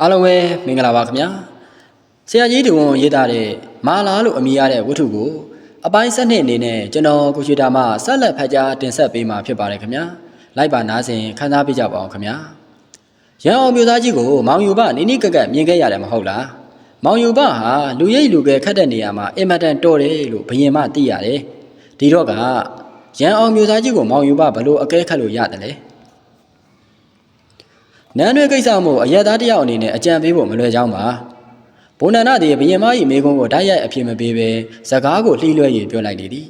အားလုံးပဲမင်္ဂလာပါခင်ဗျာဆရာကြီးတူဝန်ရေးသားတဲ့မာလာလို့အမည်ရတဲ့ဝတ္ထုကိုအပိုင်းစနစ်အနေနဲ့ကျွန်တော်ကိုချီတာမှဆက်လက်ဖတ်ကြားတင်ဆက်ပေးမှာဖြစ်ပါတယ်ခင်ဗျာလိုက်ပါနားဆင်ခန်းစားပေးကြပါအောင်ခင်ဗျာရန်အောင်မျိုးသားကြီးကိုမောင်ယူပနိနိကကက်မြင်ခဲ့ရတယ်မဟုတ်လားမောင်ယူပဟာလူရိပ်လူကဲခတ်တဲ့နေရာမှာအင်မတန်တော်တယ်လို့ဘယင်မသိရတယ်ဒီတော့ကရန်အောင်မျိုးသားကြီးကိုမောင်ယူပဘလို့အကဲခတ်လို့ရတယ်လဲ နန်းရွေကိစ္စမို့အရက်သားတယောက်အနေနဲ့အကြံပေးဖို့မလွယ်ကြောင်းပါဘုံနန္ဒသည်ဘယင်မ၏မိကုံးကိုတိုက်ရိုက်အပြစ်မပေးဘဲစကားကိုလှိလွှဲ၍ပြောလိုက်လေသည်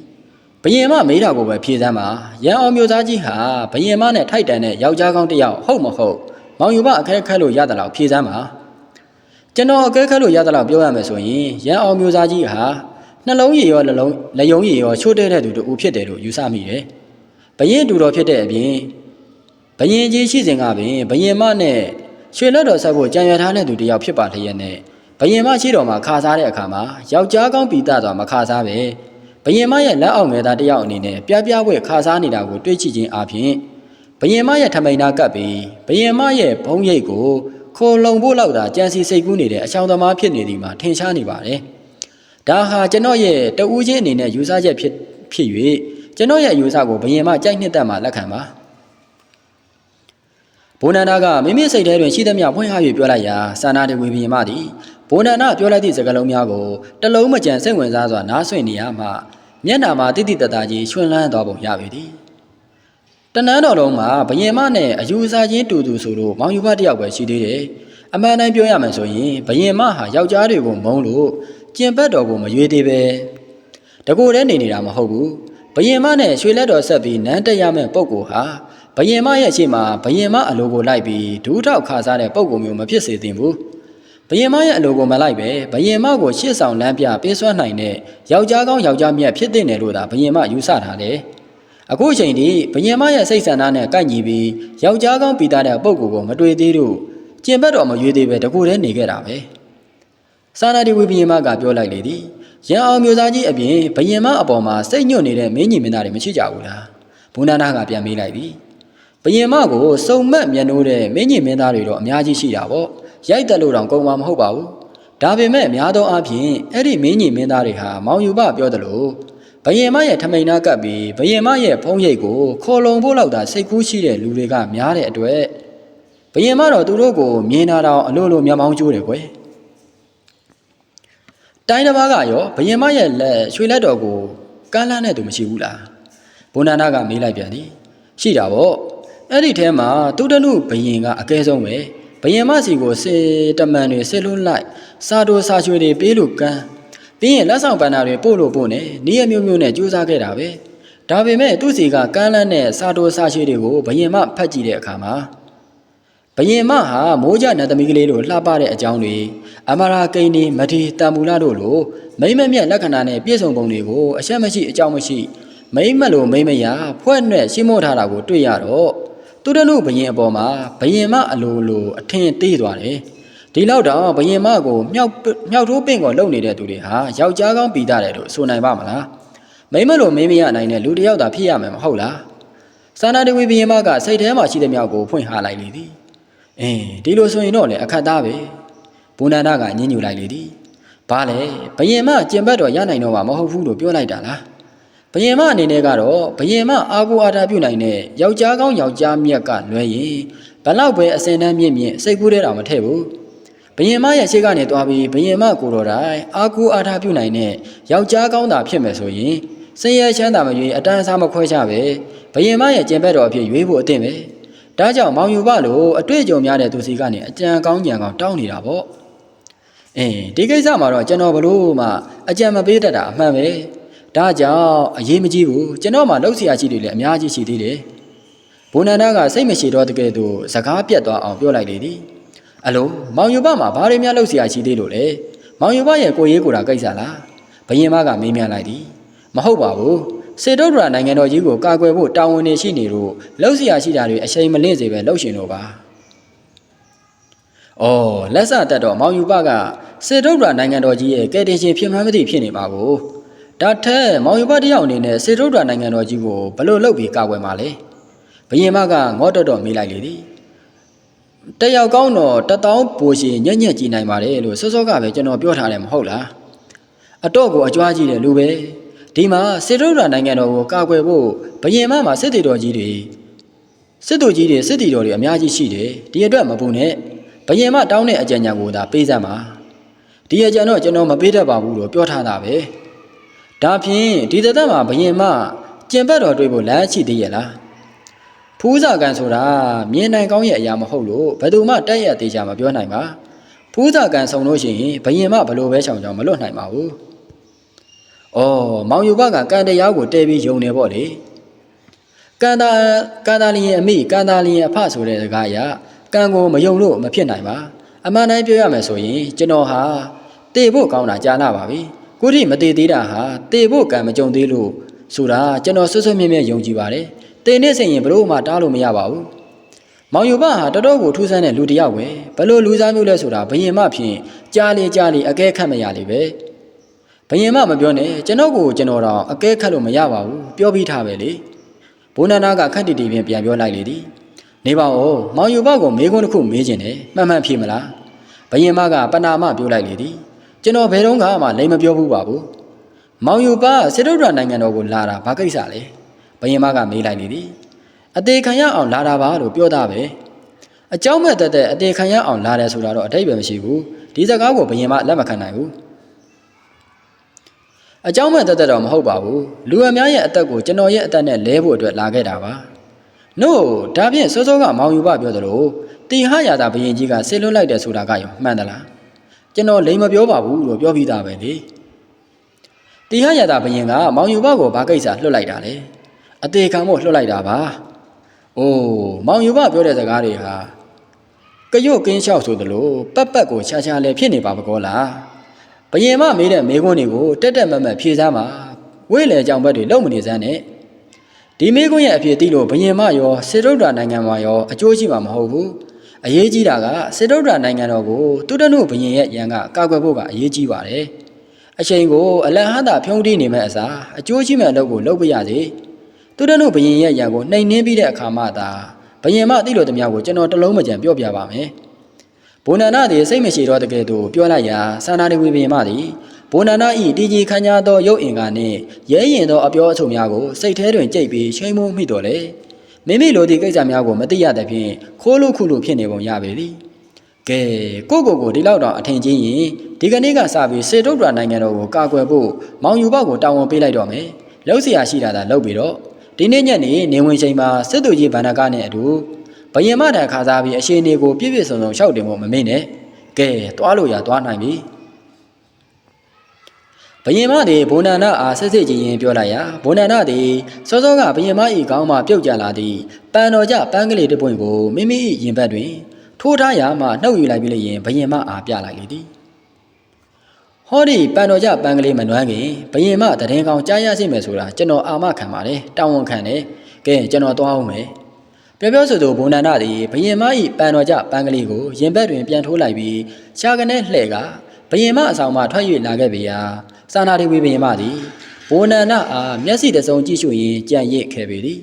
ဘယင်မမေးတာကိုပဲဖြေစမ်းပါရန်အောင်မျိုးသားကြီးဟာဘယင်မနဲ့ထိုက်တန်တဲ့ယောက်ျားကောင်းတစ်ယောက်ဟုတ်မဟုတ်မောင်ယူမအခဲခက်လို့ရသလောက်ဖြေစမ်းပါကျွန်တော်အခဲခက်လို့ရသလောက်ပြောရမယ်ဆိုရင်ရန်အောင်မျိုးသားကြီးဟာနှလုံးရည်ရောနှလုံးလက်ယုံရည်ရောချိုးတဲ့တဲ့သူတူဖြစ်တယ်လို့ယူဆမိတယ်ဘယင်တူတော်ဖြစ်တဲ့အပြင် ဘယင်ကြီးရှိစဉ်ကပင်ဘယင်မနဲ့ရွှေလက်တော်ဆက်ဖို့ကြံရထားတဲ့သူတစ်ယောက်ဖြစ်ပါလျက်နဲ့ဘယင်မရှိတော်မှာခါစားတဲ့အခါမှာယောက်ျားကောင်းပီတစွာမခါစားပဲဘယင်မရဲ့လက်အောက်ငယ်သားတစ်ယောက်အနေနဲ့ပြပြဝဲခါစားနေတာကိုတွေ့ကြည့်ခြင်းအပြင်ဘယင်မရဲ့ထမိန်နာကပ်ပြီးဘယင်မရဲ့ဘုံရိပ်ကိုခိုလုံဖို့လောက်သာကြံစီစိတ်ကူးနေတဲ့အချောင်သမားဖြစ်နေသည်မှာထင်ရှားနေပါတယ်ဒါဟာကျွန်တော်ရဲ့တဦးချင်းအနေနဲ့ယူဆချက်ဖြစ်ဖြစ်၍ကျွန်တော်ရဲ့ယူဆကိုဘယင်မကြိုက်နှစ်သက်မှလက်ခံပါ ဘိုနန္ဒာကမိမိစိတ်ထဲတွင်ရှိသမျှဖွင့်ဟ၍ပြောလိုက်ရာစာနာတဝေဘီမသည်ဘိုနန္ဒပြောလိုက်သည့်စကားလုံးများကိုတလုံးမကြံစိတ်ဝင်စားစွာနားဆွင့်နေရမှမျက်နာမှာတိတိတတ်တာကြီးရွှင်လန်းသွားပုံရပေသည်တနန်းတော်လုံးမှာဘယင်မနဲ့အယူအဆချင်းတူတူဆိုလို့မောင်ယူဖတ်တယောက်ပဲရှိသေးတယ်အမှန်တိုင်းပြောရမယ်ဆိုရင်ဘယင်မဟာယောက်ျားတွေကိုမုန်းလို့ကျင်ပတ်တော်ကိုမရွေးသေးပဲတကူတည်းနေနေတာမဟုတ်ဘူးဘယင်မနဲ့ရွှေလက်တော်ဆက်ပြီးနန်းတက်ရမယ့်ပုံကိုဟာ ဘယင်မရဲ့အရှိမဘယင်မအလိုကိုလိုက်ပြီးဒူးထောက်ခါစားတဲ့ပုံကိုမျိုးမဖြစ်စေသင့်ဘူးဘယင်မရဲ့အလိုကိုမလိုက်ပဲဘယင်မကိုရှေ့ဆောင်လမ်းပြပေးစွမ်းနိုင်တဲ့ယောက်ျားကောင်းယောက်ျားမြတ်ဖြစ်တဲ့နယ်လို့သာဘယင်မယူဆထားတယ်အခုအချိန်ထိဘယင်မရဲ့စိတ်ဆန္ဒနဲ့ကိုက်ညီပြီးယောက်ျားကောင်းပီတာတဲ့ပုံကိုကိုမတွေ့သေးလို့ကျင်ဘက်တော်မရွေးသေးပဲတကူတည်းနေခဲ့တာပဲစာနာဒီဝိဘယင်မကပြောလိုက်လေသည်ရန်အောင်မျိုးသားကြီးအပြင်ဘယင်မအပေါ်မှာစိတ်ညွတ်နေတဲ့မင်းကြီးမင်းသားတွေမရှိကြဘူးလားဘုန်းနာနာကပြန်မေးလိုက်သည် ဘယင်မကိုစုံမက်မျက်နှိုးတဲ့မင်းကြီးမင်းသားတွေတော့အများကြီးရှိတာပေါ့ရိုက်တက်လို့တော့ကုန်မှာမဟုတ်ပါဘူးဒါပေမဲ့အများသောအားဖြင့်အဲ့ဒီမင်းကြီးမင်းသားတွေဟာမောင်ယူပပြောသလိုဘယင်မရဲ့ထမိန်နာကပ်ပြီးဘယင်မရဲ့ဖုံးရိပ်ကိုခေါ်လုံဖို့လောက်သာစိတ်ကူးရှိတဲ့လူတွေကများတဲ့အတွက်ဘယင်မတော့သူတို့ကိုမြင်လာတော့အလိုလိုမျက်မှောင်းကျိုးတယ်ကွယ်တိုင်းတစ်ပါးကရောဘယင်မရဲ့လက်ရွှေလက်တော်ကိုကမ်းလှမ်းတဲ့သူမရှိဘူးလားဘုံနာနာကမေးလိုက်ပြန်သည်ရှိတာပေါ့ အဲ့ဒီထဲမှာတုတ္တနုဘယင်ကအကဲဆုံးပဲဘယင်မစီကိုစေတမန်တွေဆစ်လွတ်လိုက်စာတိုစာရွှေတွေပေးလို့ကမ်းပြီးရင်လက်ဆောင်ပန်နာတွေပို့လို့ပို့နေနေရမျိုးမျိုးနဲ့ကြိုးစားခဲ့တာပဲဒါပေမဲ့သူ့စီကကမ်းလှမ်းတဲ့စာတိုစာရွှေတွေကိုဘယင်မဖတ်ကြည့်တဲ့အခါမှာဘယင်မဟာမိုးကြနတ်သမီးကလေးတို့လှပတဲ့အကြောင်းတွေအမရာကိန်းဒီမထေတံမူလာတို့လိုမိမ့်မမြတ်လက္ခဏာနဲ့ပြည့်စုံပုံတွေကိုအရှက်မရှိအကြောင်းမရှိ မိမ့်မလို့မိမ့်မရဖွဲ့နဲ့ရှင်းမောထားတာကိုတွေ့ရတော့ သူတို့လူဘယင်အပေါ်မှာဘယင်မအလိုလိုအထင်သေးသွားတယ်ဒီလောက်တော့ဘယင်မကိုမြောက်မြောက်ထိုးပင့်ကိုလုံနေတဲ့သူတွေဟာယောက်ျားကောင်းပြီးသားတယ်လို့ဆိုနိုင်ပါမလားမိမ့်မလို့မိမ့်မရနိုင်တဲ့လူတစ်ယောက်သာဖြစ်ရမယ်မဟုတ်လားစာနာတဝီဘယင်မကစိတ်ထဲမှာရှိတဲ့မြောက်ကိုဖွင့်ဟာလိုက်လေသည်အင်းဒီလိုဆိုရင်တော့လေအခက်သားပဲဘုံနန္ဒကညင်ညူလိုက်လေသည်ဘာလဲဘယင်မကျင်ဘတ်တော့ရနိုင်တော့မှာမဟုတ်ဘူးလို့ပြောလိုက်တာလား ဘယင်မအနေနဲ့ကတော့ဘယင်မအာကိုအာတာပြုတ်နိုင်တဲ့ယောက်ျားကောင်းယောက်ျားမြတ်ကလွဲရင်ဘလောက်ပဲအစင်တန်းမြင့်မြင့်စိတ်ကူးတဲ့တော်မထည့်ဘူးဘယင်မရဲ့ရှေ့ကနေသွားပြီးဘယင်မကိုတော်တိုင်အာကိုအာတာပြုတ်နိုင်တဲ့ယောက်ျားကောင်းတာဖြစ်မယ်ဆိုရင်စင်ရချမ်းသာမရွေးအတန်းအစားမခွဲချပဲဘယင်မရဲ့ကျင်ဘတ်တော်အဖြစ်ရွေးဖို့အသင့်ပဲဒါကြောင့်မောင်ယူပလို့အတွေ့အကြုံများတဲ့သူစီကနေအကြံကောင်းကြံကောင်းတောင်းနေတာပေါ့အင်းဒီကိစ္စမှာတော့ကျွန်တော်ဘလို့မှအကြံမပေးတတ်တာအမှန်ပဲ ။ဒါကြောင့်အရေးမကြီးဘူးကျွန်တော်မှလောက်ဆရာရှိတွေလည်းအများကြီးရှိသေးတယ်။ဘုံနန္ဒကစိတ်မရှိတော့တကယ်သူစကားပြတ်သွားအောင်ပြောလိုက်လေသည်။အလိုမောင်ယူပမှာဘာတွေများလောက်ဆရာရှိသေးလို့လဲ။မောင်ယူပရဲ့ကိုရေးကိုတာကိစ္စလား။ဘယင်မကမေးမြန်းလိုက်သည်။မဟုတ်ပါဘူး။စေတုဒ္ဒရာနိုင်ငံတော်ကြီးကိုကာကွယ်ဖို့တာဝန်တွေရှိနေလို့လောက်ဆရာရှိတာတွေအချိန်မလင့်စေပဲလှုပ်ရှင်လို့ပါ။။အော်လက်စတတ်တော့မောင်ယူပကစေတုဒ္ဒရာနိုင်ငံတော်ကြီးရဲ့ကယ်တင်ရှင်ဖြစ်မှန်းမသိဖြစ်နေပါဘူး ဒါထက်မောင်ယူပတယောက်အနေနဲ့စေတုဒ္ဒရာနိုင်ငံတော်ကြီးကိုဘယ်လိုလုပ်ပြီးကာကွယ်မှာလဲ။ဘယင်မကငေါတော်တော်မေးလိုက်လေသည်။တက်ရောက်ကောင်းတော့တတောင်းပိုရှင်ညက်ညက်ကြည်နိုင်ပါတယ်လို့စောစောကပဲကျွန်တော်ပြောထားတယ်မဟုတ်လားအတော့ကိုအကြွားကြီးတယ်လူပဲဒီမှာစေတုဒ္ဒရာနိုင်ငံတော်ကိုကာကွယ်ဖို့ဘယင်မမှာစစ်တီတော်ကြီးတွေစစ်သူကြီးတွေစစ်တီတော်တွေအများကြီးရှိတယ်ဒီအတွက်မပူနဲ့ဘယင်မတောင်းတဲ့အကြံဉာဏ်ကိုသာပေးစမ်းပါဒီအကြံတော့ကျွန်တော်မပေးတတ်ပါဘူးလို့ပြောထားတာပဲ ဒါဖြင့်ဒီသက်သက်မှာဘယင်မကျင်ဘက်တော်တွေ့ဖို့လမ်းရှိသေးရဲ့လားဖူးစာကန်ဆိုတာမြင်နိုင်ကောင်းရဲ့အရာမဟုတ်လို့ဘယ်သူမှတက်ရသေးချာမပြောနိုင်ပါဖူးစာကန်ဆုံလို့ရှိရင်ဘယင်မဘလို့ပဲချောင်ချောင်မလွတ်နိုင်ပါဘူး။အော်မောင်ယူဘကကန်တရားကိုတဲပြီးယုံနေပေါ့လေ။ကန်တာကန်တာလီရဲ့အမိကန်တာလီရဲ့အဖဆိုတဲ့စကားအရကန်ကိုမယုံလို့မဖြစ်နိုင်ပါ။အမှန်တိုင်းပြောရမယ်ဆိုရင်ကျွန်တော်ဟာတေဖို့ကောင်းတာကြာနာပါပြီ။ ခုထိမတေသေးတာဟာတေဖို့ကံမကြုံသေးလို့ဆိုတာကျွန်တော်ဆွဆွမြဲမြဲယုံကြည်ပါတယ်။တေနေစဉ်ရင်ဘလို့မှတားလို့မရပါဘူး။မောင်ယူဘဟာတော်တော်ကိုထူးဆန်းတဲ့လူတစ်ယောက်ပဲဘလို့လူစားမျိုးလဲဆိုတာဘယင်မဖြင့်ကြားလေကြားလေအကဲခတ်မရလေပဲဘယင်မမပြောနဲ့ကျွန်တော်ကိုကျွန်တော်တော့အကဲခတ်လို့မရပါဘူးပြောပြီးထားပဲလေဘုန်းနန္ဒကခက်တီတီဖြင့်ပြန်ပြောလိုက်လေသည်နေပါဦးမောင်ယူဘကိုမေးခွန်းတစ်ခုမေးခြင်းတယ်မှန်မှန်ဖြေမလားဘယင်မကပနာမပြောလိုက်လေသည် ကျွန်တော်ဘယ်တော့မှလိမ်မပြောဘူးပါဘူးမောင်ယူဘစစ်တုဒ္ဒရာနိုင်ငံတော်ကိုလာတာဘာကိစ္စလဲဘယင်မကမေးလိုက်လေသည်အသေးခံရအောင်လာတာပါလို့ပြောတာပဲအเจ้าမဲ့တက်တဲ့အသေးခံရအောင်လာတယ်ဆိုတာတော့အတိတ်ပဲမရှိဘူးဒီစကားကိုဘယင်မလက်မခံနိုင်ဘူးအเจ้าမဲ့တက်တဲ့တော့မဟုတ်ပါဘူးလူအများရဲ့အသက်ကိုကျွန်တော်ရဲ့အသက်နဲ့လဲဖို့အတွက်လာခဲ့တာပါနို့ဒါဖြင့်စောစောကမောင်ယူပပြောသလိုတီဟရတာဘယင်ကြီးကဆေလွတ်လိုက်တယ်ဆိုတာကရောမှန်သလား ကျွန်တော်လိမ်မပြောပါဘူးလို့ပြောပြီးသားပဲလေတီဟရတာဘယင်ကမောင်ယူပကိုဘာကိစ္စလွတ်လိုက်တာလဲအသေးခံဖို့လွတ်လိုက်တာပါအိုးမောင်ယူပပြောတဲ့စကားတွေဟာကရွတ်ကင်းလျှောက်ဆိုသလိုပတ်ပတ်ကိုခြားခြားလဲဖြစ်နေပါပကောလားဘယင်မမေးတဲ့မေးခွန်းတွေကိုတက်တက်မတ်မတ်ဖြေစမ်းပါဝိလေကြောင်ဘက်တွေလုံမနေစမ်းနဲ့ဒီမေးခွန်းရဲ့အဖြေသိလို့ဘယင်မရောစေတုဒ္ဒရာနိုင်ငံမှာရောအကျိုးရှိမှာမဟုတ်ဘူး အရေးကြီးတာကစေတုဒ္ဒရာနိုင်ငံတော်ကိုတုတ္တနုဘယင်ရဲ့ရန်ကကာကွယ်ဖို့ကအရေးကြီးပါတယ်အချိန်ကိုအလန်ဟန်တာဖြုံးတီးနေမဲ့အစားအကျိုးရှိမဲ့အလုပ်ကိုလုပ်ပြရစေသူတနုဘယင်ရဲ့ရန်ကိုနှိမ်နှင်းပြီးတဲ့အခါမှသာဘယင်မသိလို့တမကိုကျွန်တော်တလုံးမကြံပြောပြပါမယ်ဘုံနန္ဒသည်စိတ်မရှိတော့တကယ်သူပြောလိုက်ရာသာနာတိဝိဘယင်မသည်ဘုံနန္ဒဤတည်ကြည်ခမ်းညားသောရုပ်အင်္ဂါနှင့်ရဲရင်သောအပြောအဆိုများကိုစိတ်ထဲတွင်ကြိတ်ပြီးချိန်မိုးမိတော်လေ မိမိလိုသည့်ကိစ္စများကိုမသိရသဖြင့်ခိုးလို့ခုလို့ဖြစ်နေပုံရပေသည်ကဲကိုကိုကိုဒီလောက်တော့အထင်ကြီးရင်ဒီကနေ့ကစပြီးစေတုဒ္ဒရာနိုင်ငံတော်ကိုကာကွယ်ဖို့မောင်ယူဘောက်ကိုတာဝန်ပေးလိုက်တော့မယ်လောက်เสียရှိတာသာလုပ်ပြီးတော့ဒီနေ့ညနေနေဝင်ချိန်မှာစစ်သူကြီးဗန္ဒကနဲ့အတူဘယင်မတန်ခါစားပြီးအရှင်တွေကိုပြည့်ပြည့်စုံစုံရှောက်တင်ဖို့မမေ့နဲ့ကဲသွားလို့ရသွားနိုင်ပြီ ဘယင်မသည်ဘုံနန္ဒအားဆက်စစ်ချင်းရင်ပြောလိုက်ရာဘုံနန္ဒသည်စောစောကဘယင်မ၏ခေါင်းမှပြုတ်ကျလာသည့်ပန်တော်ကြပန်းကလေးတစ်ပွင့်ကိုမိမိ၏ရင်ဘတ်တွင် ထိုးထားရာမှနှုတ်ယူလိုက်ပြီးလျင်ဘယင်မအားပြလိုက်လေသည်ဟောဒီပန်တော်ကြပန်းကလေးမနှွမ်းခင်ဘယင်မတရင်ကောင်ကြားရစီမယ်ဆိုတာကျွန်တော်အာမခံပါတယ်တောင်းဝန်ခံတယ်ကဲကျွန်တော်သွားအောင်မယ်ပြောပြောဆိုဆိုဘုံနန္ဒသည်ဘယင်မ၏ပန်တော်ကြပန်းကလေးကိုရင်ဘတ်တွင်ပြန်ထိုးလိုက်ပြီးရှားကနေလှဲ့ကဘယင်မအဆောင်မှထွက်၍လာခဲ့ပေရာ စာနာတိဝိဘယင်မသည်ဘုံနန္ဒအားမျက်စိတစုံကြည့်ရှုရင်းကြံ့ရစ်ခဲ့ပေသည်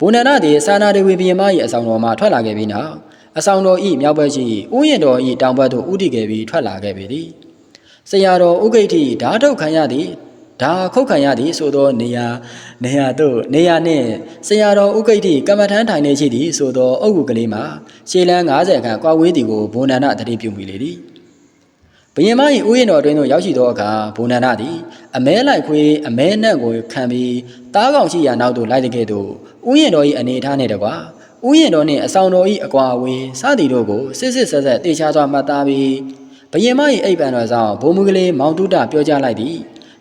ဘုံနန္ဒသည်စာနာတိဝိဘယင်မ၏အဆောင်တော်မှထွက်လာခဲ့ပြီးနောက်အဆောင်တော်ဤမြောက်ဘက်ရှိဥယျာဉ်တော်ဤတောင်ဘက်သို့ဥတီခဲ့ပြီးထွက်လာခဲ့ပေသည်ဆရာတော်ဥဂိဋ္ဌိဓာထုတ်ခံရသည်ဓာခုတ်ခံရသည်ဆိုသောနေရာနေရာသို့နေရာနှင့်ဆရာတော်ဥဂိဋ္ဌိကမ္မထမ်းထိုင်နေရှိသည်ဆိုသောအုပ်ကုကလေးမှာရှေးလန်း90ခန့်ကွာဝေးသည်ကိုဘုံနန္ဒတတိပြုမိလေသည် ဘယင်မ၏ဥယျာဉ်တော်တွင်သို့ရောက်ရှိသောအခါဘုံနန္ဒသည်အမဲလိုက်ခွေးအမဲနှံ့ကိုခံပြီးတားကောင်ရှိရာနောက်သို့လိုက်တဲ့ကဲ့သို့ဥယျာဉ်တော်၏အနေထားနှင့်တကွာဥယျာဉ်တော်နှင့်အဆောင်တော်၏အကွာအဝေးစသည်တို့ကိုစစ်စစ်ဆက်ဆက်တေချာစွာမှတ်သားပြီးဘယင်မ၏အိပ်ပံတော်ဆောင်ဘုံမူကလေးမောင်တုတပြောကြားလိုက်သည်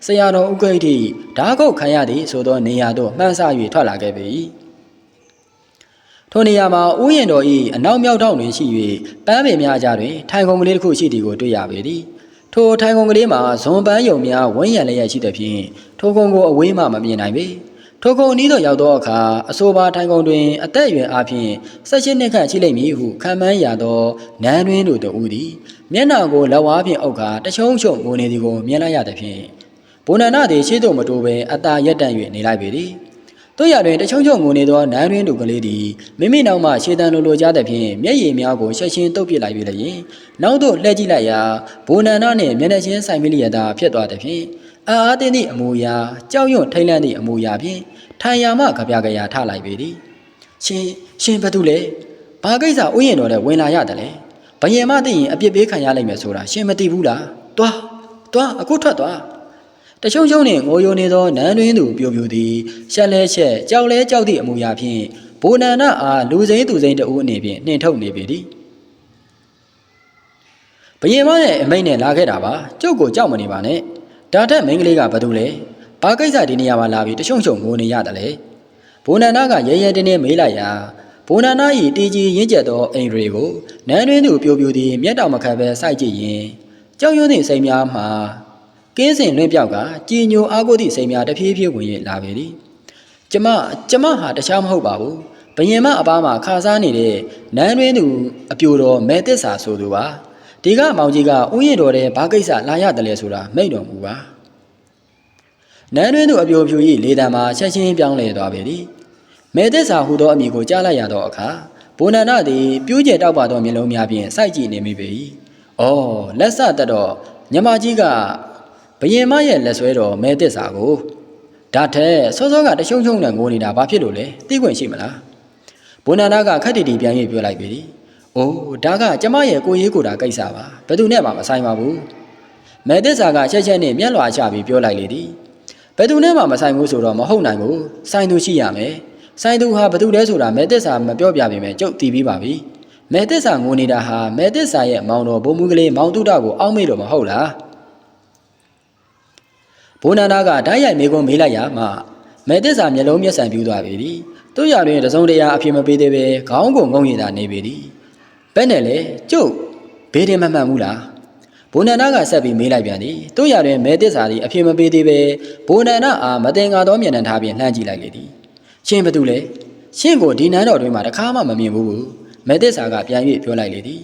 ဆရာတော်ဥက္ကိဋ္ဌိဓာကုတ်ခံရသည်ဆိုသောနေရာသို့မှန်းဆ၍ထွက်လာခဲ့ပေ၏ ထိုနေရာမှာဥယျာဉ်တော်၏အနောက်မြောက်ထောင်တွင်ရှိ၍ပန်းပင်များကြားတွင်ထိုင်ခုံကလေးတစ်ခုရှိသည်ကိုတွေ့ရပေသည်ထိုထိုင်ခုံကလေးမှာဇွန်ပန်းယုံများဝန်းရံလျက်ရှိသဖြင့်ထိုခုံကိုအဝေးမှမမြင်နိုင်ပေထိုခုံအနီးသို့ရောက်သောအခါအဆိုပါထိုင်ခုံတွင်အသက်အရွယ်အပြင်၁၈နှစ်ခန့်ရှိလိမ့်မည်ဟုခံမှန်းရသောနန်းတွင်တို့တူသည်မျက်နှာကိုလက်ဝါးဖြင့်အုပ်ခါတချုံချုံငိုနေသည်ကိုမြင်လိုက်ရသဖြင့်ဘုံနန္ဒသည်ရှေ့သို့မတိုးဘဲအတာရက်တန့်၍နေလိုက်ပေသည် တို့ရတွင်တချုံချုံငိုနေသောနန်းရင်းသူကလေးသည်မိမိနောက်မှရှေတန်လိုလိုကြားသဖြင့်မျက်ရည်များကိုဆက်ရှင်တုပ်ပစ်လိုက်ပြီလျင်နောက်သို့လှည့်ကြည့်လိုက်ရာဘိုနန္ဒနှင့်မျက်နှာချင်းဆိုင်မိလျက်သာဖြစ်သွားသည်ဖြင့်အာအားတင်းသည့်အမူအရာကြောက်ရွံ့ထိတ်လန့်သည့်အမူအရာဖြင့်ထိုင်ရာမှကြပြကြရာထလိုက်ပေသည်ရှင်ရှင်ဘာတူလဲဘာကိစ္စဥယျာဉ်တော်နဲ့ဝင်လာရတယ်လဲဘယင်မသိရင်အပြစ်ပေးခံရလိမ့်မယ်ဆိုတာရှင်မသိဘူးလားတွားတွားအခုထွက်သွား တချုံချုံနှင့်ငိုယိုနေသောနန်းတွင်သူပြိုပြိုသည်ရှက်လဲရှက်ကြောက်လဲကြောက်သည့်အမူအရာဖြင့်ဘိုနန္ဒအားလူစိမ်းသူစိမ်းတဦးအနေဖြင့်နှင်ထုတ်နေပေသည်ဘယင်မရဲ့အမိတ်နဲ့လာခဲ့တာပါကျုပ်ကိုကြောက်မနေပါနဲ့ဒါထက်မင်းကလေးကဘာတူလဲဘာကိစ္စဒီနေရာမှာလာပြီးတချုံချုံငိုနေရတယ်လေဘိုနန္ဒကရဲရဲတင်းတင်းမေးလိုက်ရာဘိုနန္ဒ၏တီကြီးရင့်ကျက်သောအိမ်တွေကိုနန်းတွင်သူပြိုပြိုသည်မျက်တောင်မခတ်ပဲစိုက်ကြည့်ရင်ကြောက်ရွံ့သည့်စိတ်များမှာ ကင်းစင်လွင့်ပြောက်ကကြည်ညိုအားကိုးသည့်စိတ်များတဖြည်းဖြည်းဝင်၍လာပေသည်ကျမကျမဟာတခြားမဟုတ်ပါဘူးဘယင်မအပားမှာခါစားနေတဲ့နန်းတွင်းသူအပြိုတော်မဲသစ္စာဆိုသူပါဒီကမောင်ကြီးကဥယျာဉ်တော်တဲ့ဘာကိစ္စလာရတယ်လဲဆိုတာမိတ်တော်မူပါနန်းတွင်းသူအပြိုဖြူ၏လေတံမှာချက်ချင်းပြောင်းလဲသွားပေသည်မဲသစ္စာဟူသောအမည်ကိုကြားလိုက်ရသောအခါဘုံနန္ဒသည်ပြူးကျဲတောက်ပါသောမျက်လုံးများဖြင့်စိုက်ကြည့်နေမိပေ၏အော်လက်ဆတက်တော့ညမကြီးက ဘယင်မရဲ့လက်ဆွဲတော်မဲသစ္စာကိုဒါထက်စောစောကတရှုံရှုံနဲ့ငိုနေတာဘာဖြစ်လို့လဲသိခွင့်ရှိမလားဘုနန္ဒကခက်တီတီပြန်၍ပြောလိုက်ပြီ။အိုးဒါကကျမရဲ့ကိုရေးကိုတာကိစ္စပါဘယ်သူနဲ့မှမဆိုင်ပါဘူး။မဲသစ္စာကချက်ချက်နဲ့မျက်လွှာချပြီးပြောလိုက်လေသည်။ဘယ်သူနဲ့မှမဆိုင်ဘူးဆိုတော့မဟုတ်နိုင်ဘူး။ဆိုင်သူရှိရမယ်။ဆိုင်သူဟာဘယ်သူလဲဆိုတာမဲသစ္စာမပြောပြပေမဲ့ကြုတ်တီးပြီးပါပြီ။မဲသစ္စာငိုနေတာဟာမဲသစ္စာရဲ့မောင်တော်ဘုံမူကလေးမောင်တုဒကိုအောက်မေ့လို့မဟုတ်လား။ ဘိုးနန္ဒာကဓာတ်ရိုက်မေကုန်းမေးလိုက်ရမှမဲသစ္စာမျက်လုံးမျက်စံပြူးသွားပြီသည်သူ့ရတွင်တစုံတရာအဖြစ်မပေးသေးပဲခေါင်းကိုငုံရည်သာနေပြီသည်ဘယ်နဲ့လဲကျုပ်ဘေးတင်မမှန်ဘူးလားဘိုးနန္ဒာကဆက်ပြီးမေးလိုက်ပြန်သည်သူ့ရတွင်မဲသစ္စာသည်အဖြစ်မပေးသေးပဲဘိုးနန္ဒာအားမတင်ကားသောမျက်နှာထားဖြင့်လှမ်းကြည့်လိုက်လေသည်ရှင်ဘသူလဲရှင်ကိုဒီနန်းတော်တွင်မှတခါမှမမြင်ဘူးမဲသစ္စာကပြန်၍ပြောလိုက်လေသည်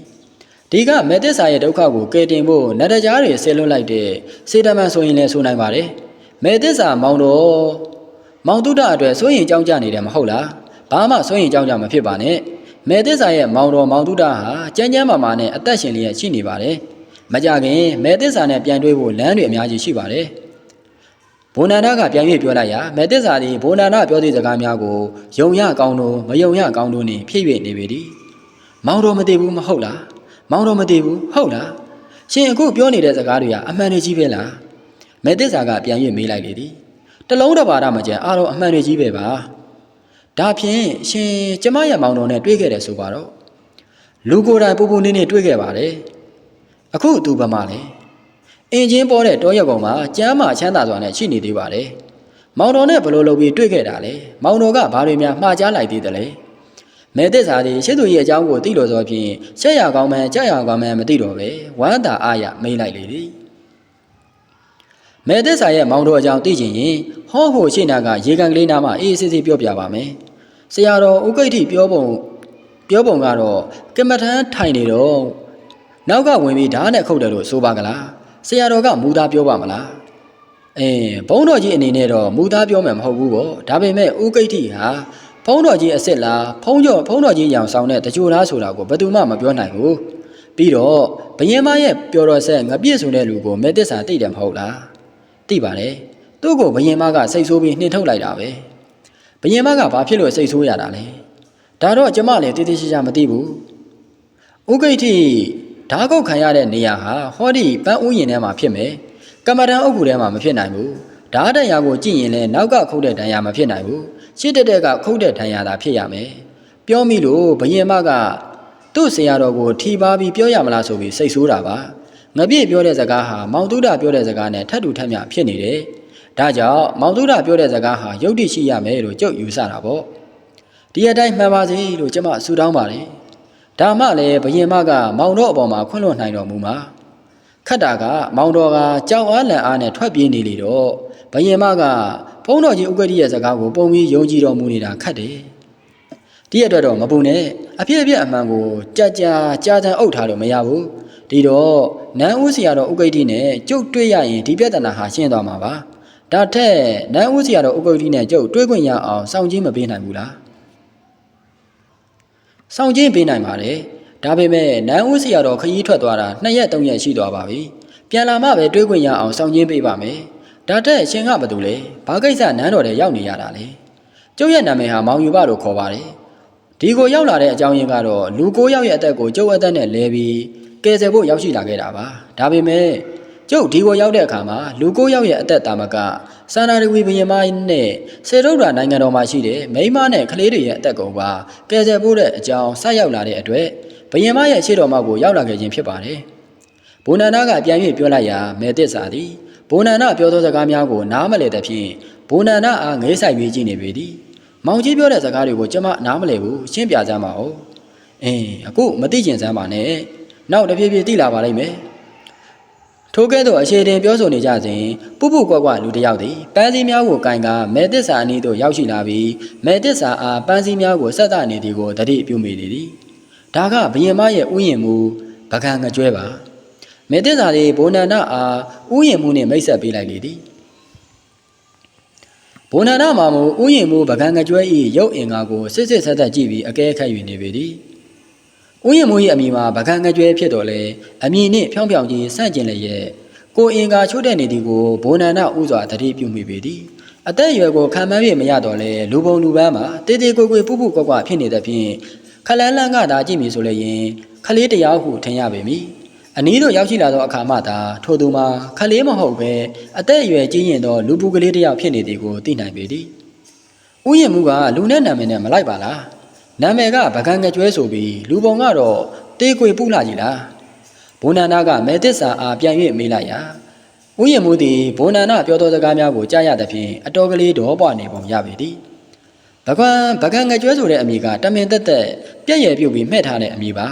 ဒီကမေတ္တစာရဲ့ဒုက္ခကိုကယ်တင်ဖို့နတကြားတွေဆေလွတ်လိုက်တဲ့စေတမန်ဆိုရင်လည်းဆိုနိုင်ပါတယ်မေတ္တစာမောင်တော်မောင်တုဒ္ဒအတွက်စိုးရင်ကြောင်းကြနေတယ်မဟုတ်လားဘာမှစိုးရင်ကြောင်းကြမဖြစ်ပါနဲ့မေတ္တစာရဲ့မောင်တော်မောင်တုဒ္ဒဟာကြမ်းကြမ်းမာမာနဲ့အသက်ရှင်လျက်ရှိနေပါတယ်မကြခင်မေတ္တစာနဲ့ပြန်တွေ့ဖို့လမ်းတွေအများကြီးရှိပါတယ်ဘုံနန္ဒကပြန်၍ပြောလိုက်ရာမေတ္တစာသည်ဘုံနန္ဒပြောသည့်စကားများကိုယုံရကောင်းတို့မယုံရကောင်းတို့နှင့်ဖြည့်၍နေပေသည်မောင်တော်မသိဘူးမဟုတ်လား မောင်တော်မသိဘူးဟုတ်လားရှင်အခုပြောနေတဲ့စကားတွေကအမှန်တွေကြီးပဲလားမဲသစ္စာကပြန်၍မေးလိုက်လေသည်တလုံးတစ်ပါဒမကျန်အားလုံးအမှန်တွေကြီးပဲပါဒါဖြင့်ရှင်ကျမရဲ့မောင်တော်နဲ့တွေ့ခဲ့တယ်ဆိုပါတော့လူကိုယ်တိုင်ပူပူနေနေတွေ့ခဲ့ပါတယ်အခုသူဗမာလဲအင်ဂျင်ပေါ်တဲ့တောရက်ကောင်မှာကျမ်းမာချမ်းသာစွာနဲ့ရှိနေသေးပါတယ်မောင်တော်နဲ့ဘယ်လိုလုပ်ပြီးတွေ့ခဲ့တာလဲမောင်တော်ကဘာတွေများမှားကြားလိုက်သေးတယ်လဲ မဲသစ္စာသည်ရှစ်သူရဲ့အကြောင်းကိုသိလို့ဆိုဖြင့်ဆက်ရကောင်းမှန်ကြရကောင်းမှန်မသိတော့ပဲဝမ်းသာအားရမေးလိုက်လေသည်မဲသစ္စာရဲ့မောင်တော်အကြောင်းသိချင်ရင်ဟောဟိုရှိနာကရေကန်ကလေးနားမှာအေးစစ်စစ်ပြောပြပါမယ်ဆရာတော်ဥကိဋ္ဌိပြောပုံပြောပုံကတော့ကမ္မထမ်းထိုင်နေတော့နောက်ကဝင်ပြီးဓာတ်နဲ့ခုတ်တယ်လို့ဆိုပါကလားဆရာတော်ကမူသားပြောပါမလားအင်းဘုန်းတော်ကြီးအနေနဲ့တော့မူသားပြောမယ်မဟုတ်ဘူးပေါ့ဒါပေမဲ့ဥကိဋ္ဌိဟာ ဖုံးတော်ကြီးအစ်စ်လားဖုံးကျော်ဖုံးတော်ကြီးရောင်ဆောင်တဲ့တကြိုလားဆိုတာကိုဘယ်သူမှမပြောနိုင်ဘူးပြီးတော့ဘယင်မရဲ့ပျော်တော်ဆက်ငပြည့်ဆိုတဲ့လူကိုမဲသစ္စာသိတယ်မဟုတ်လားသိပါတယ်သူ့ကိုဘယင်မကစိတ်ဆိုးပြီးနှင်ထုတ်လိုက်တာပဲဘယင်မကဘာဖြစ်လို့စိတ်ဆိုးရတာလဲဒါတော့ကျမလည်းတည်တည်ချာချာမသိဘူးဥကိဋ္ဌိဓာတ်ကုတ်ခံရတဲ့နေရာဟာဟောဒီပန်းဥယျင်ထဲမှာဖြစ်မယ်ကမ္မထံအုပ်ကူထဲမှာမဖြစ်နိုင်ဘူးဓာတ်တရားကိုကြည့်ရင်လည်းနောက်ကခုတ်တဲ့တရားမဖြစ်နိုင်ဘူး ရှစ်တက်တက်ကခုတ်တဲ့ဒဏ်ရာသာဖြစ်ရမယ်။ပြောမိလို့ဘယင်မကသူ့ဆရာတော်ကိုထီပါပြီးပြောရမလားဆိုပြီးစိတ်ဆိုးတာပါ။ငပြည့်ပြောတဲ့စကားဟာမောင်တုဒ္ဒပြောတဲ့စကားနဲ့ထပ်တူထပ်မျှဖြစ်နေတယ်။ဒါကြောင့်မောင်တုဒ္ဒပြောတဲ့စကားဟာယုတ်တိရှိရမယ်လို့ကြုတ်ယူဆတာပေါ့။ဒီအတိုင်းမှန်ပါစေလို့ကျွန်မဆုတောင်းပါတယ်။ဒါမှလည်းဘယင်မကမောင်တော်အပေါ်မှာခွင့်လွှတ်နိုင်တော်မူမှာ။ခ တ်တာက မောင်တော်ကကြောက်အားလန့်အားနဲ့ထွက်ပြေးနေလေတော့ဘယင်မကဘုန်းတော်ကြီးဥက္ကဋ္ဌရဲ့စကားကိုပုံပြီးယုံကြည်တော်မူနေတာခတ်တယ်။ဒီအတွက်တော့မပူနဲ့အဖြစ်အပျက်အမှန်ကိုကြာကြာကြာတန်အုပ်ထားလို့မရဘူး။ဒီတော့နန်းဦးဆရာတော်ဥက္ကဋ္ဌနဲ့ကြုတ်တွေ့ရရင်ဒီပြဿနာဟာရှင်းသွားမှာပါ။ဒါထက်နန်းဦးစီကတော့ဥက္ကုဋ္ဌိနဲ့ကျုပ်တွေးခွင့်ရအောင်စောင့်ချင်းမပေးနိုင်ဘူးလားစောင့်ချင်းပေးနိုင်ပါတယ် ဒါပေမဲ့နန်းဦးစီကတော့ခရီးထွက်သွားတာ2ရက်3ရက်ရှိသွားပါပြီပြန်လာမှပဲတွေးခွင့်ရအောင်စောင့်ချင်းပေးပါမယ်ဒါထက်ရှင်ကဘာတူလဲဘာကိစ္စနန်းတော်ထဲရောက်နေရတာလဲကျုပ်ရဲ့နာမည်ဟာမောင်ယူပလို့ခေါ်ပါတယ်ဒီကိုရောက်လာတဲ့အကြောင်းရင်းကတော့လူကိုယောက်ရဲ့အသက်ကိုကျုပ်အသက်နဲ့လဲပြီးကယ်ဆယ်ဖို့ရောက်ရှိလာခဲ့တာပါဒါပေမဲ့ကျုပ်ဒီကိုရောက်တဲ့အခါမှာလူကိုယောက်ရဲ့အသက်တာမကစန္ဒာရဝီဘုရင်မနဲ့စေရုဒ္ဓနိုင်ငံတော်မှာရှိတဲ့မိန်းမနဲ့ကလေးတွေရဲ့အသက်ကုန်ပါကယ်ဆယ်ဖို့တဲ့အကြောင်းဆက်ရောက်လာတဲ့အတွက် ဘုရင်မရဲ့ရှေ့တော်မှာကိုရောက်လာခဲ့ခြင်းဖြစ်ပါတယ်။ဘုံနန္ဒကပြန်၍ပြောလိုက်ရာမေတ္တစာသည်ဘုံနန္ဒပြောသောစကားများကိုနားမလည်တဲ့ဖြင့်ဘုံနန္ဒအားငဲဆိုင်ပြီးကြည့်နေပေသည်။မောင်ကြီးပြောတဲ့စကားတွေကိုကျွန်မနားမလည်ဘူးရှင်းပြကြမှာ哦။အင်းအခုမသိကျင်စမ်းပါနဲ့။နောက်တစ်ပြေးပြေးသိလာပါလိမ့်မယ်။ထိုကဲ့သို့အခြေတင်ပြောဆိုနေကြစဉ်ပုပုကွက်ကွက်လူတစ်ယောက်သည်ပန်းစည်းများကိုကင်ကမဲတစ္ဆာအနီးသို့ရောက်ရှိလာပြီးမဲတစ္ဆာအားပန်းစည်းများကိုဆက်သနေသည်ကိုတတိပြုမိနေသည် ဒါကဘယင်မရဲ့ဥယျင်မူပကံငကြွဲပါမဲတစ္ဆာသည်ဘိုနန္ဒအားဥယျင်မူနှင့်မိတ်ဆက်ပေးလိုက်လေသည်ဘိုနန္ဒမှာမူဥယျင်မူပကံငကြွဲ၏ရုပ်အင်္ဂါကိုစစ်စစ်ဆက်ဆက်ကြည့်ပြီးအကဲခတ်၍နေပေသည်ဥယျာဉ်မိုး၏အမိမှာဗကံငကြွဲဖြစ်တော်လဲအမိနှင့်ဖြောင်းဖြောင်းကြီးဆန့်ကျင်လျက်ကိုအင်္ဂါချို့တဲ့နေသည်ကိုဘိုနန္ဒဥစွာတတိပြုမိပေသည်အသက်အရွယ်ကိုခံမှန်း၍မရတော့လဲလူပုံလူပန်းမှာတေးသေးကိုကိုပုပုကွက်ကွက်ဖြစ်နေသဖြင့် ခလန်းလန်းကသာကြည့်မည်ဆိုလည်းရင်ခလေးတယောက်ဟုထင်ရပေမည်အနည်းတို့ရောက်ရှိလာသောအခါမှသာထိုသူမှာခလေးမဟုတ်ပဲအသက်အရွယ်ကြီးရင်သောလူပူကလေးတယောက်ဖြစ်နေသည်ကိုသိနိုင်ပေသည်ဥယျာဉ်မှုကလူနဲ့နာမည်နဲ့မလိုက်ပါလားနာမည်ကဗကံငကြွဲဆိုပြီးလူပုံကတော့တေးကွေပုလာကြီးလားဘုံနန္ဒကမဲသစ္စာအားပြန်၍မေးလိုက်ရာဥယျာဉ်မှုသည်ဘုံနန္ဒပြောသောစကားများကိုကြားရသဖြင့်အတော်ကလေးတော်ပွားနေပုံရပေသည် ဗကံဗကံငကြွဲဆိုတဲ့အမည်ကတမင်သက်သက်ပြည့်ရပြုတ်ပြီးမှဲ့ထားတဲ့အမည်ပါ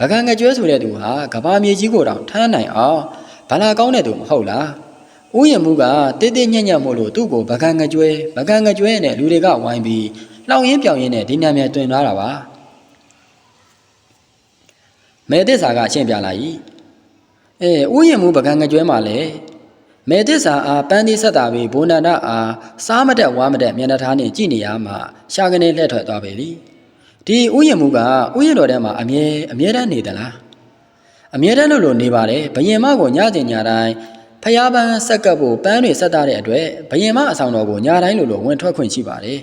ဗကံငကြွဲဆိုတဲ့သူဟာကဘာမြေကြီးကိုတောင်ထမ်းနိုင်အောင်ဗလာကောင်းတဲ့သူမဟုတ်လားဥယျာဉ်မှုကတေးသေးညံ့ညံ့မို့လို့သူ့ကိုဗကံငကြွဲဗကံငကြွဲနဲ့လူတွေကဝိုင်းပြီးလောင်ရင်းပြောင်ရင်းနဲ့ဒီနာမည်တွင်သွားတာပါမဲသစ္စာကရှင်းပြလာ၏အဲဥယျာဉ်မှုဗကံငကြွဲမှာလေ မဲသစ္စာအားပန်းသီးဆက်တာပြီးဘုံနန္ဒအားစားမတက်ဝါမတက်မျက်နှာထားနဲ့ကြည့်နေရမှရှာကနေလှည့်ထွက်သွားပေသည်ဒီဥယျာဉ်မှုကဥယျာဉ်တော်ထဲမှာအမြဲအမြဲတမ်းနေသလားအမြဲတမ်းလို့လို့နေပါတယ်ဘယင်မကိုညကျင်ညတိုင်းဖျားပန်းဆက်ကပ်ဖို့ပန်းတွေဆက်တာတဲ့အတွက်ဘယင်မအဆောင်တော်ကိုညတိုင်းလို့လို့ဝင်ထွက်ခွင့်ရှိပါတယ်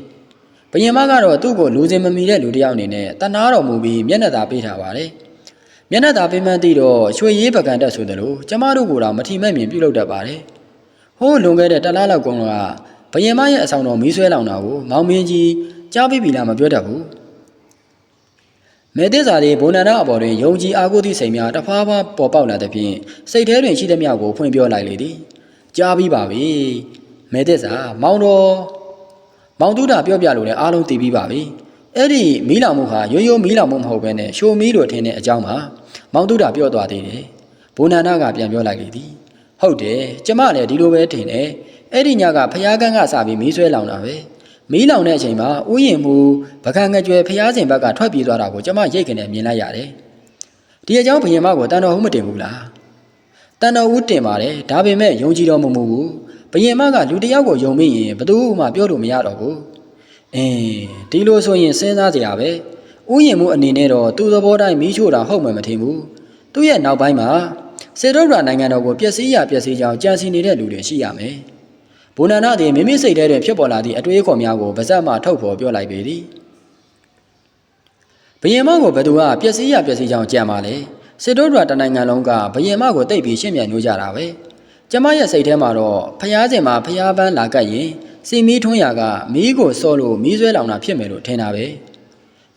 ဘယင်မကတော့သူ့ကိုလူစင်မမီတဲ့လူတစ်ယောက်အနေနဲ့တနာတော်မူပြီးမျက်နှာသာပေးထားပါတယ် မျက်နှာသာပေးမှန်းသိတော့ရွှေရေးပကံတက်ဆိုတယ်လို့ကျမတို့ကတော့မထီမဲ့မြင်ပြုလုပ်တတ်ပါတယ်ဟိုးလွန်ခဲ့တဲ့တလားလောက်ကုန်းကဘယင်မရဲ့အဆောင်တော်မီးဆွဲလောင်တာကိုမောင်မင်းကြီးကြားပြီးပြီလားမပြောတတ်ဘူးမဲသစ္စာတွေဘုံနန္ဒအပေါ်တွင်ယုံကြည်အားကိုးသည့်စိတ်များတဖားဖားပေါ်ပေါက်လာသဖြင့်စိတ်ထဲတွင်ရှိသမျှကိုဖွင့်ပြောလိုက်လေသည်ကြားပြီးပါပြီမဲသစ္စာမောင်တော်မောင်တုဒ္ဒပြောပြလို့လည်းအားလုံးသိပြီးပါပြီအဲ့ဒီမီးလောင်မှုဟာရိုးရိုးမီးလောင်မှုမဟုတ်ဘဲနဲ့ရှိုမီးလို့ထင်တဲ့အကြောင်းပါ မောင်တုဒ္ဒပြောသွားသေးတယ်ဘုံနန္ဒကပြန်ပြောလိုက်လေသည်ဟုတ်တယ်ကျမလည်းဒီလိုပဲထင်တယ်အဲ့ဒီညကဖျားကန်းကစပြီးမီးဆွဲလောင်တာပဲမီးလောင်တဲ့အချိန်မှာဥယျင်မူပကံငကြွယ်ဖျားစင်ဘက်ကထွက်ပြေးသွားတာကိုကျမရိတ်ကနေမြင်လိုက်ရတယ်ဒီအကြောင်းဘုရင်မကိုတန်တော်ဟုမတင်ဘူးလားတန်တော်ဦးတင်ပါတယ်ဒါပေမဲ့ယုံကြည်တော်မမူဘူးဘုရင်မကလူတစ်ယောက်ကိုယုံမိရင်ဘယ်သူမှပြောလို့မရတော့ဘူးအင်းဒီလိုဆိုရင်စဉ်းစားကြရပဲ ဥယျင်မူအနေနဲ့တော့သူ့သဘောတိုင်းမီးချို့တာဟုတ်မှမထင်ဘူးသူ့ရဲ့နောက်ပိုင်းမှာစေတုဒ္ဒရာနိုင်ငံတော်ကိုပျက်စီးရပျက်စီးကြောင်းကြံစီနေတဲ့လူတွေရှိရမယ်ဘုနန္ဒသည်မိမိစိတ်ထဲတွင်ဖြစ်ပေါ်လာသည့်အတွေးအခေါ်များကိုဗဇက်မှထုတ်ဖော်ပြောလိုက်ပေသည်ဘယင်မကိုဘယ်သူကပျက်စီးရပျက်စီးကြောင်းကြံပါလေစေတုဒ္ဒရာတနိုင်ငံလုံးကဘယင်မကိုတိတ်ပြီးရှင်းပြန်ညိုးကြတာပဲကျမရဲ့စိတ်ထဲမှာတော့ဖျားစင်မှာဖျားပန်းလာကတ်ရင်စီမီးထွန်းရာကမီးကိုစောလို့မီးဆွဲလောင်တာဖြစ်မယ်လို့ထင်တာပဲ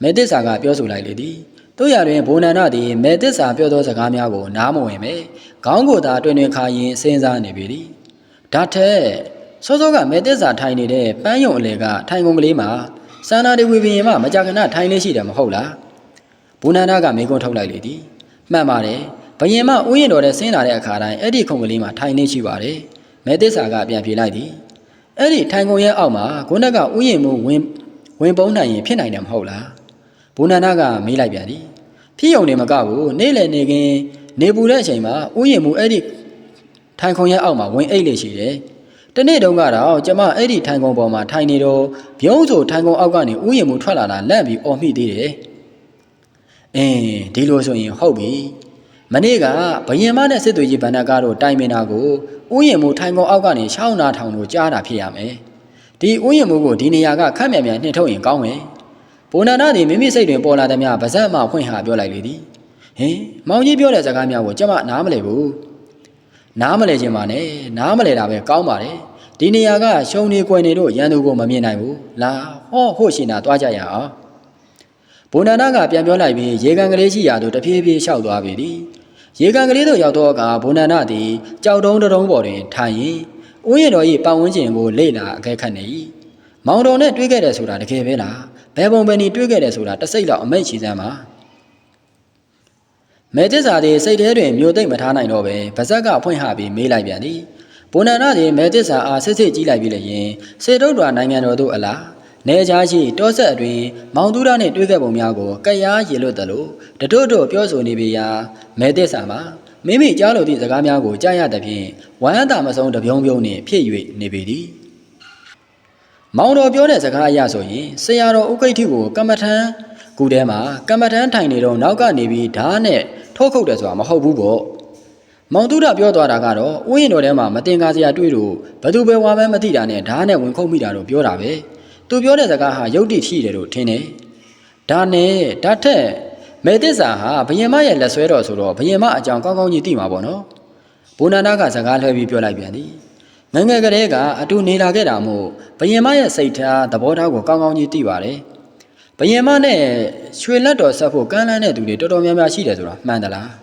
မဲသစ္စာကပြောဆိုလိုက်လေသည်တို့ရတွင်ဘုံနန္ဒသည်မဲသစ္စာပြောသောစကားများကိုနားမဝင်ပဲခေါင်းကိုသာတွင်တွင်ခါရင်စဉ်းစားနေပေသည်ဒါထက်စောစောကမဲသစ္စာထိုင်နေတဲ့ပန်းယုံအလေကထိုင်ကုန်ကလေးမှာစန္ဒာဒီဝီဘင်မှမကြာခဏထိုင်နေရှိတယ်မဟုတ်လားဘုံနန္ဒကမေကွန်းထုတ်လိုက်လေသည်မှန်ပါတယ်ဘယင်မဥယျာဉ်တော်ထဲဆင်းလာတဲ့အခါတိုင်းအဲ့ဒီခုံကလေးမှာထိုင်နေရှိပါတယ်မဲသစ္စာကပြန်ပြေးလိုက်သည်အဲ့ဒီထိုင်ကုန်ရဲ့အောက်မှာခုနကဥယျာဉ်မှုဝင်ဝင်ပုံးနိုင်ရင်ဖြစ်နိုင်တယ်မဟုတ်လား ဘုံနန္ဒကမေးလိုက်ပြန်သည်ဖြစ်ုံနေမကဘူးနေ့လည်နေခင်းနေပူတဲ့အချိန်မှာဥယျာဉ်မှုအဲ့ဒီထိုင်ခုံရဲ့အောက်မှာဝင်အိတ်လေရှိတယ်တနေ့တုန်းကတော့ကျမအဲ့ဒီထိုင်ကုန်ပေါ်မှာထိုင်နေတော့ဘုံဆိုထိုင်ကုန်အောက်ကနေဥယျာဉ်မှုထွက်လာတာလန့်ပြီးအော်မိသေးတယ်အင်းဒီလိုဆိုရင်ဟုတ်ပြီမနေ့ကဘယင်မနဲ့စစ်သွေးကြီးဗန္ဒကားတို့တိုင်ပင်တာကိုဥယျာဉ်မှုထိုင်ကုန်အောက်ကနေရှောင်းနာထောင်လို့ကြားတာဖြစ်ရမယ်ဒီဥယျာဉ်မှုကိုဒီနေရာကခက်မြန်မြန်နှင်ထုတ်ရင်ကောင်းမယ် ဘုံနာနာသည်မိမိစိတ်တွင်ပေါ်လာသည်များဗဇက်မှဖွင့်ဟာပြောလိုက်လေသည်ဟင်မောင်ကြီးပြောတဲ့စကားများကိုကျမနားမလည်ဘူးနားမလဲခြင်းပါနဲ့နားမလဲတာပဲကောင်းပါတယ်ဒီနေရာကရှုံနေကွယ်နေတို့ရန်သူကိုမမြင်နိုင်ဘူးလာဟောဟုတ်ရှင်နာသွားကြရအောင်ဘုံနာနာကပြန်ပြောလိုက်ပြီးရေကန်ကလေးရှိရာသို့တဖြည်းဖြည်းလျှောက်သွားပြီသည်ရေကန်ကလေးသို့ရောက်တော့ကဘုံနာနာသည်ကြောက်တုံးတုံးပေါ်တွင်ထိုင်ရင်ဥယျာဉ်တော်၏ပတ်ဝန်းကျင်ကိုလေ့လာအကဲခတ်နေ၏မောင်တော်နဲ့တွေ့ခဲ့တယ်ဆိုတာတကယ်ပဲလား ဘယ်ပုံပဲနေတွေ့ခဲ့တယ်ဆိုတာတစ်စိတ်လောက်အမိတ်ချီစမ်းပါမဲတစ္ဆာသည်စိတ်ထဲတွင်မျိုးသိမ့်မထားနိုင်တော့ပဲဗဇက်ကဖွင့်ဟပြီးမေးလိုက်ပြန်သည်ဘုံနန္ဒသည်မဲတစ္ဆာအားစစ်စစ်ကြည့်လိုက်ပြီးလျင်စေတုဒ္ဒရာနိုင်ငံတော်သို့အလားနေကြားရှိတောဆက်အတွင်မောင်သူရနှင့်တွေ့ခဲ့ပုံများကိုကရားရေလွတ်တယ်လို့တတို့တို့ပြောဆိုနေပေရာမဲတစ္ဆာမှာမိမိကြားလိုသည့်စကားများကိုကြားရသဖြင့်ဝမ်းသာမဆုံးတပြုံးပြုံးနှင့်ဖြစ်၍နေပေသည် မောင်တော်ပြောတဲ့စကားအရဆိုရင်ဆရာတော်ဥက္ကိဋ္ဌိကိုကမ္မထံကူထဲမှာကမ္မထံထိုင်နေတော့နောက်ကနေပြီးဓာတ်နဲ့ထိုးခုတ်တယ်ဆိုတာမဟုတ်ဘူးပေါ့မောင်သူရပြောသွားတာကတော့ဥယျာဉ်တော်ထဲမှာမတင်ကားစရာတွေ့လို့ဘသူပဲဝါမဲမသိတာနဲ့ဓာတ်နဲ့ဝင်ခုတ်မိတာလို့ပြောတာပဲသူပြောတဲ့စကားဟာယုတ်တိရှိတယ်လို့ထင်တယ်ဒါနဲ့ဓာတ်ထက်မေသစ္စာဟာဘယင်မရဲ့လက်ဆွဲတော်ဆိုတော့ဘယင်မအကြောင်းကောင်းကောင်းကြီးသိမှာပေါ့နော်ဘုနာနာကစကားလှည့်ပြီးပြောလိုက်ပြန်သည် ငယ်ငယ်ကလေးကအတူနေလာခဲ့တာမို့ဘယင်မရဲ့စိတ်ထားသဘောထားကိုကောင်းကောင်းကြီးသိပါတယ်။ဘယင်မနဲ့ရွှေလက်တော်ဆက်ဖို့ကမ်းလှမ်းတဲ့သူတွေတော်တော်များများရှိတယ်ဆိုတာမှန်သလား။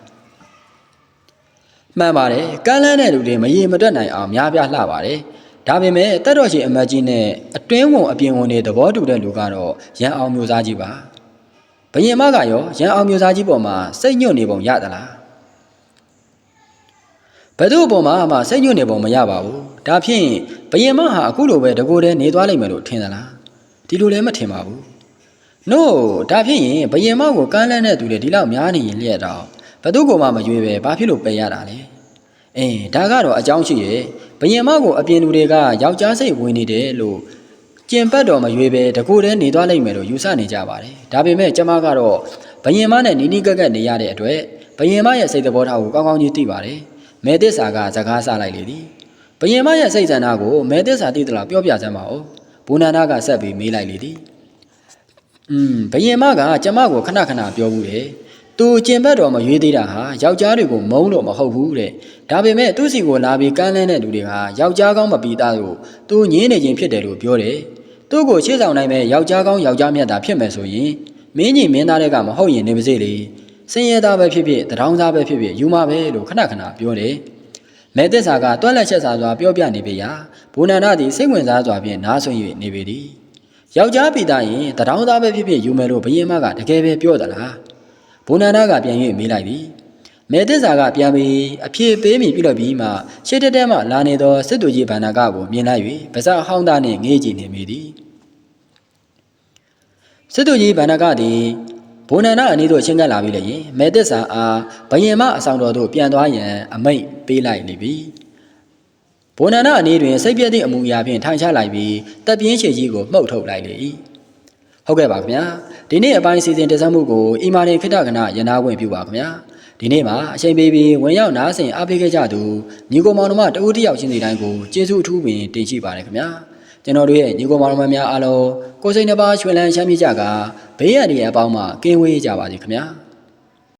မှန်ပါတယ်။ကမ်းလှမ်းတဲ့လူတွေမရေမတွက်နိုင်အောင်များပြားလှပါတယ်။ဒါပေမဲ့တက်တော်ရှင်အမတ်ကြီးနဲ့အတွင်းဝန်အပြင်ဝန်တွေသဘောတူတဲ့လူကတော့ရန်အောင်မျိုးသားကြီးပါ။ဘယင်မကရောရန်အောင်မျိုးသားကြီးပေါ်မှာစိတ်ညွတ်နေပုံရသလား။ ဘယ်သူ့အပေါ်မှာမှစိတ်ညွတ်နေပုံမရပါဘူး။ဒါဖြင့်ဘယင်မဟာအခုလိုပဲတကိုယ်တည်းနေသွားလိမ့်မယ်လို့ထင်သလား။ဒီလိုလည်းမထင်ပါဘူး။ No ဒါဖြင့်ရင်ဘယင်မကိုကမ်းလှမ်းတဲ့သူတွေဒီလောက်များနေရင်လျက်တော့ဘယ်သူ့ကိုမှမရွေးပဲဘာဖြစ်လို့ပယ်ရတာလဲ။အင်းဒါကတော့အကြောင်းရှိရဲ့ဘယင်မကိုအပြင်လူတွေကယောက်ျားစိတ်ဝင်နေတယ်လို့ကျင်ပတ်တော်မရွေးပဲတကိုယ်တည်းနေသွားလိမ့်မယ်လို့ယူဆနေကြပါတယ်။ဒါပေမဲ့ကျမကတော့ဘယင်မနဲ့နီးနီးကပ်ကပ်နေရတဲ့အတွက်ဘယင်မရဲ့စိတ်သဘောထားကိုကောင်းကောင်းကြီးသိပါတယ်။ မဲသစ္စာကစကားဆလိုက်လေသည်ဘယင်မရဲ့စိတ်ဆန္ဒကိုမဲသစ္စာသိသလားပြောပြစမ်းပါဦးဘူနန္ဒကဆက်ပြီးမေးလိုက်လေသည်อืมဘယင်မကကျမကိုခဏခဏပြောဘူးတယ်သူကျင်ဘက်တော်မရွေးသေးတာဟာယောက်ျားတွေကိုမုန်းလို့မဟုတ်ဘူးတဲ့ဒါပေမဲ့သူ့စီကိုလာပြီးကမ်းလှမ်းတဲ့လူတွေကယောက်ျားကောင်းမပီသားလို့သူညင်းနေခြင်းဖြစ်တယ်လို့ပြောတယ်သူ့ကိုရှေ့ဆောင်နိုင်မဲ့ယောက်ျားကောင်းယောက်ျားမြတ်တာဖြစ်မယ်ဆိုရင်မင်းကြီးမင်းသားတွေကမဟုတ်ရင်နေပါစေလေ စင်ရသားပဲဖြစ်ဖြစ်တရောင်းသားပဲဖြစ်ဖြစ်ယူမှာပဲလို့ခဏခဏပြောတယ်မဲသစ္စာကတွက်လက်ချက်စာစွာပြောပြနေပေရာဘူနန္ဒသည်စိတ်ဝင်စားစွာဖြင့်နားဆွင့်၍နေပေသည်ယောက်ျားပီသားရင်တရောင်းသားပဲဖြစ်ဖြစ်ယူမယ်လို့ဘယင်းမကတကယ်ပဲပြောသလားဘူနန္ဒကပြန်၍မေးလိုက်သည်မဲသစ္စာကပြန်ပြီးအဖြေပေးမိပြုလုပ်ပြီးမှရှေ့တက်တက်မှလာနေသောစစ်သူကြီးဗန္ဒကကိုမြင်လိုက်၍ပါးစပ်အဟောင်းသားနှင့်ငေးကြည့်နေမိသည်စစ်သူကြီးဗန္ဒကသည် ဘုံနန္ဒအနည်းသို့ချင်းကပ်လာပြီလေရင်မဲသစ္စာအားဘယင်မအဆောင်တော်သို့ပြန်သွားရန်အမိတ်ပေးလိုက်နေပြီဘုံနန္ဒအနည်းတွင်စိတ်ပြည့်သည့်အမူအရာဖြင့်ထိုင်ချလိုက်ပြီးတပ်ပြင်းချေကြီးကိုမှုတ်ထုတ်လိုက်လေ၏ဟုတ်ကဲ့ပါခင်ဗျာဒီနေ့အပိုင်းစီစဉ်တင်ဆက်မှုကိုအီမာရင်ခိတကနရနာခွင့်ပြုပါခင်ဗျာဒီနေ့မှာအချိန်ပေးပြီးဝင်ရောက်နားဆင်အားပေးခဲ့ကြသူညီကိုမောင်နှမတဦးတစ်ယောက်ချင်းစီတိုင်းကိုကျေးဇူးအထူးပင်တင်ရှိပါတယ်ခင်ဗျာ ကျွန်တော်တို့ရဲ့ညီကိုမောင်နှမများအားလုံးကိုယ်စိတ်နှပါရွှင်လန်းချမ်းမြေ့ကြကဘေးရန်တွေအပေါင်းမှာကင်းဝေးကြပါစေခင်ဗျာ